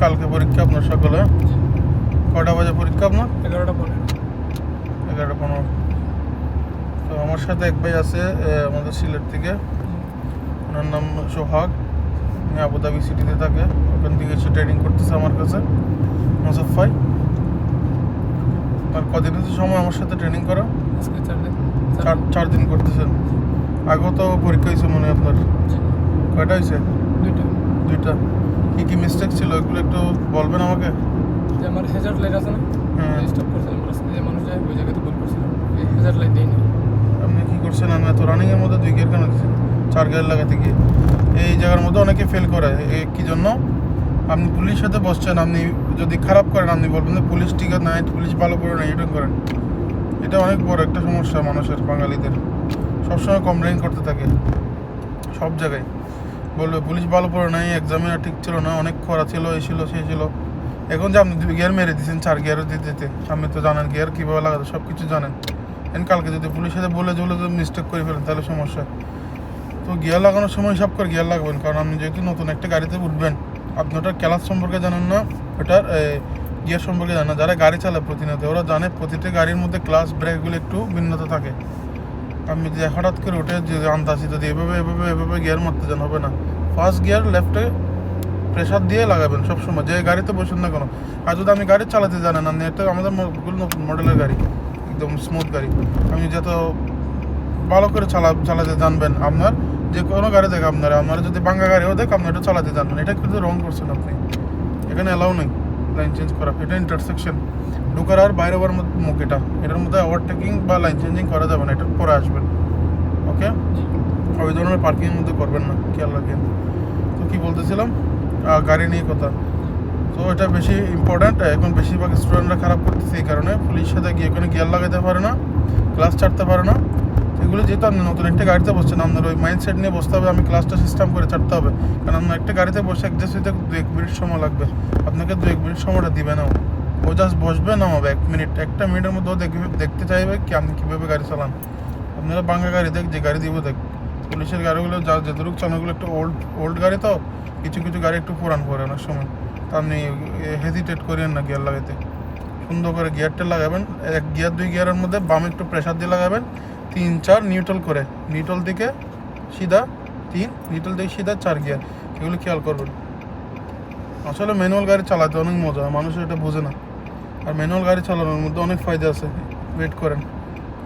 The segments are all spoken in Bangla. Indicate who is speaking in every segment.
Speaker 1: কালকে পরীক্ষা আপনার সকালে। কটা বাজে পরীক্ষা আপনার?
Speaker 2: এগারোটা পনেরো।
Speaker 1: এগারোটা পনেরো। তো আমার সাথে এক ভাই আছে আমাদের সিলেট থেকে। ওনার নাম সোহাগ। উনি আবুধাবি সিটিতে থাকে। ওখান থেকে এসে ট্রেনিং করতেছে আমার কাছে মুজফাই আর কদিন সময় আমার সাথে ট্রেনিং করা
Speaker 2: চার দিন।
Speaker 1: চার চার দিন করতেছেন। আগেও তো পরীক্ষা হয়েছে মনে আপনার। কয়টা হয়েছে?
Speaker 2: দুইটা।
Speaker 1: দুইটা। কি কি মিস্টেক ছিল এগুলো একটু বলবেন আমাকে?
Speaker 2: যে আমার হেজার লাইট আছে না
Speaker 1: হ্যাঁ।
Speaker 2: স্টপ করছিলাম রাস্তায় যে মানুষ যায় ওই জায়গাতে ভুল করছিলাম এই হেজার লাইট দিইনি
Speaker 1: আপনি কি করছেন? আমি এত রানিংয়ের মধ্যে দুই গিয়ার কেন দিচ্ছেন? চার গিয়ার লাগাতে গিয়ে। এই জায়গার মধ্যে অনেকে ফেল করে কি জন্য? আপনি পুলিশের সাথে বসছেন আপনি যদি খারাপ করেন আপনি বলবেন যে পুলিশ ঠিক আছে নাই পুলিশ ভালো করে না এটা করেন। এটা অনেক বড় একটা সমস্যা মানুষের বাঙালিদের। সবসময় কমপ্লেন করতে থাকে সব জায়গায়। বলবে, পুলিশ ভালো পড়ে নাই এক্সামিনার ঠিক ছিল না, অনেক খরা ছিল, এই ছিল সে ছিল। এখন যে আপনি গিয়ার মেরে দিয়েছেন, চার গিয়ারও দিতে দিতে, আপনি তো জানেন গিয়ার কীভাবে লাগাতে সব কিছু জানেন। এন কালকে যদি পুলিশ সাথে বলে বলে যদি মিস্টেক করে ফেলেন, তাহলে সমস্যা। তো গিয়ার লাগানোর সময় হিসাব করে গিয়ার লাগাবেন, কারণ আপনি যেহেতু নতুন একটা গাড়িতে উঠবেন, আপনি ওটার ক্লাস সম্পর্কে জানেন না, ওটার গিয়ার সম্পর্কে জানেন না। যারা গাড়ি চালায় প্রতিনিয়ত, ওরা জানে প্রতিটা গাড়ির মধ্যে ক্লাস ব্রেকগুলো একটু ভিন্নতা থাকে। আপনি যে হঠাৎ করে উঠে যে আন্দাজি যদি এভাবে এভাবে এভাবে গিয়ার মারতে যান, হবে না। ফার্স্ট গিয়ার লেফটে প্রেশার দিয়ে লাগাবেন সবসময়, যে গাড়িতে বসেন না কেন। আর যদি আমি গাড়ি চালাতে জানেন আপনি এটা আমাদের মডেলের গাড়ি, একদম স্মুথ গাড়ি। আপনি যত ভালো করে চালা, চালাতে জানবেন আপনার, যে কোনো গাড়ি দেখ আপনার। আপনার যদি বাঙ্গা গাড়িও দেখ আপনি এটা চালাতে জানবেন। এটা কিন্তু রং করছেন আপনি। এখানে অ্যালাউ নেই। লাইন চেঞ্জ করা। এটা ইন্টারসেকশন ঢুকার আর বাইরে হওয়ার মধ্যে মুখ এটা। এটার মধ্যে ওভারটেকিং বা লাইন চেঞ্জিং করা যাবে না এটা পরে আসবেন ওকে ওই ধরনের পার্কিংয়ের মধ্যে করবেন না খেয়াল রাখেন। তো কী বলতেছিলাম? গাড়ি নিয়ে কথা। তো এটা বেশি ইম্পর্ট্যান্ট এখন বেশিরভাগ স্টুডেন্টরা খারাপ করতেছে এই কারণে। পুলিশ সাথে গিয়ে ওখানে গিয়ার লাগাতে পারে না ক্লাস ছাড়তে পারে না। এগুলো যেহেতু আপনি নতুন একটা গাড়িতে বসছেন আপনার ওই মাইন্ডসেট নিয়ে বসতে হবে, আমি ক্লাসটা সিস্টেম করে ছাড়তে হবে। কারণ আপনার একটা গাড়িতে বসে অ্যাডজাস্ট হইতে দু এক মিনিট সময় লাগবে। আপনাকে দু এক মিনিট সময়টা দিবে না ও। জাস্ট বসবে নামাবে এক মিনিট একটা মিনিটের মধ্যে ও দেখবে, দেখতে চাইবে কি আপনি কীভাবে গাড়ি চালান আপনারা বাঙ্গা গাড়ি দেখ, যে গাড়ি দিব দেখ। পুলিশের গাড়িগুলো যা যেটুকু চালানোগুলো একটু ওল্ড ওল্ড গাড়ি তো, কিছু কিছু গাড়ি একটু পুরান পরে অনেক সময়। তা আপনি হেজিটেট করেন না গিয়ার লাগাইতে। সুন্দর করে গিয়ারটা লাগাবেন, এক গিয়ার দুই গিয়ারের মধ্যে বাম একটু প্রেশার দিয়ে লাগাবেন তিন, চার নিউট্রাল করে। নিউট্রাল দিকে সিধা তিন নিউট্রাল দিকে সিধা চার গিয়ার এগুলো খেয়াল করবেন। আসলে ম্যানুয়াল গাড়ি চালাতে অনেক মজা মানুষ এটা বোঝে না। আর ম্যানুয়াল গাড়ি চালানোর মধ্যে অনেক ফায়দা আছে। ওয়েট করেন।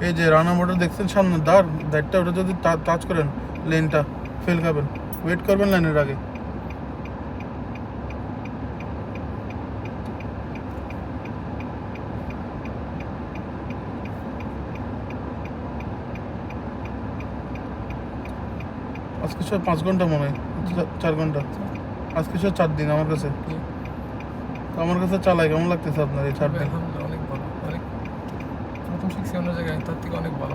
Speaker 1: এই যে রানা মোটর দেখছেন সামনে, দাঁড়, দাঁড়টা ওটা যদি টাচ করেন লেনটা ফেল খাবেন ওয়েট করবেন লাইনের আগে। আজকে সব পাঁচ ঘণ্টা মনে হয় চার ঘণ্টা। আজকে সব চার দিন আমার কাছে। আমার কাছে চালাই কেমন লাগতেছে আপনার এই চার দিন
Speaker 2: অনেক ভালো। অনেক প্রথম শিখছি অন্য জায়গায় তার থেকে অনেক ভালো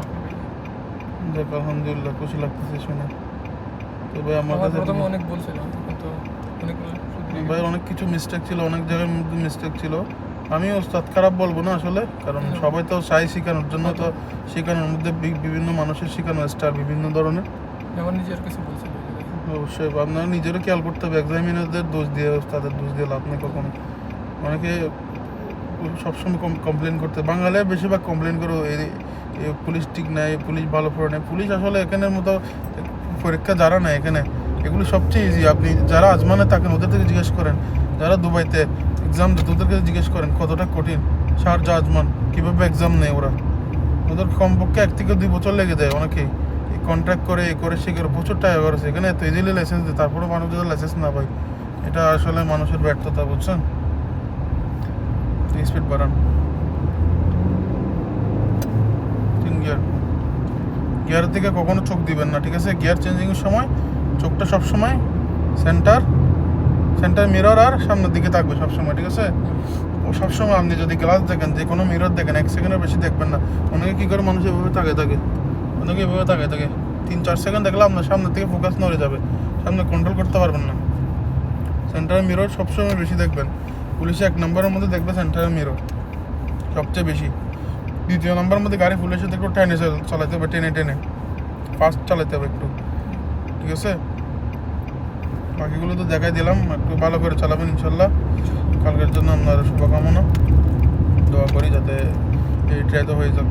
Speaker 1: যাক আলহামদুলিল্লাহ খুশি লাগতেছে শুনে। তো ভাই আমার কাছে
Speaker 2: প্রথমে অনেক ভুল ছিল কিন্তু শুধরে
Speaker 1: ভাই অনেক কিছু মিস্টেক ছিল অনেক জায়গায় মিস্টেক ছিল। আমি ওস্তাদ খারাপ বলব না আসলে কারণ সবাই তো চাই শেখানোর জন্য তো শেখানোর মধ্যে বিভিন্ন মানুষের শেখানো স্টার বিভিন্ন ধরনের।
Speaker 2: আমার নিজের কিছু ভুল
Speaker 1: অবশ্যই আপনারা নিজেরও খেয়াল করতে হবে এক্সামিনারদের দোষ দিয়ে, তাদের দোষ দিয়ে লাভ নেই কখনো। অনেকে সবসময় কমপ্লেন করতে বাঙালি বেশিরভাগ কমপ্লেন করো পুলিশ ঠিক নাই, পুলিশ ভালো পড়ে নাই। পুলিশ আসলে এখানের মতো পরীক্ষা যারা নেয় এখানে, এগুলো সবচেয়ে ইজি আপনি যারা আজমানে থাকেন, ওদের থেকে জিজ্ঞেস করেন। যারা দুবাইতে এক্সাম দেয় ওদেরকে জিজ্ঞেস করেন, কতটা কঠিন? শারজা আজমান, কীভাবে এক্সাম নেয় ওরা? ওদের কমপক্ষে এক থেকে দুই বছর লেগে যায় অনেকেই। কন্ট্রাক্ট করে এ করে সে করে? প্রচুর টাকা খরচ এখানে এত ইজিলি লাইসেন্স দেয় তারপরে মানুষ যদি লাইসেন্স না পায়। এটা আসলে মানুষের ব্যর্থতা, বুঝছেন? স্পিড বাড়ান। তিন গিয়ার গিয়ারের দিকে কখনো চোখ দিবেন না, ঠিক আছে? গিয়ার চেঞ্জিংয়ের সময় চোখটা সবসময় সেন্টার সেন্টার মিরর আর সামনের দিকে থাকবে সবসময়, ঠিক আছে? ও সবসময় আপনি যদি গ্লাস দেখেন যে কোনো মিরর দেখেন, এক সেকেন্ডের বেশি দেখবেন না। অনেকে কী করে? মানুষ এভাবে তাকে থাকে। অনেকে এভাবে তাকে থাকে তিন, চার সেকেন্ড দেখলে আপনার সামনের থেকে ফোকাস নড়ে যাবে। সামনে কন্ট্রোল করতে পারবেন না। সেন্টার মিরর সবসময় বেশি দেখবেন। পুলিশে এক নম্বরের মধ্যে দেখবে সেন্টার মিরর সবচেয়ে বেশি। দ্বিতীয় নম্বরের মধ্যে গাড়ি পুলিশের সাথে একটু টেনে চালাতে হবে টেনে টেনে ফাস্ট চালাতে হবে একটু। ঠিক আছে? বাকিগুলো তো দেখাই দিলাম, একটু ভালো করে চালাবেন ইনশাল্লাহ। কালকের জন্য আপনার শুভকামনা। দোয়া করি যাতে এই ট্রাই তো হয়ে যাক।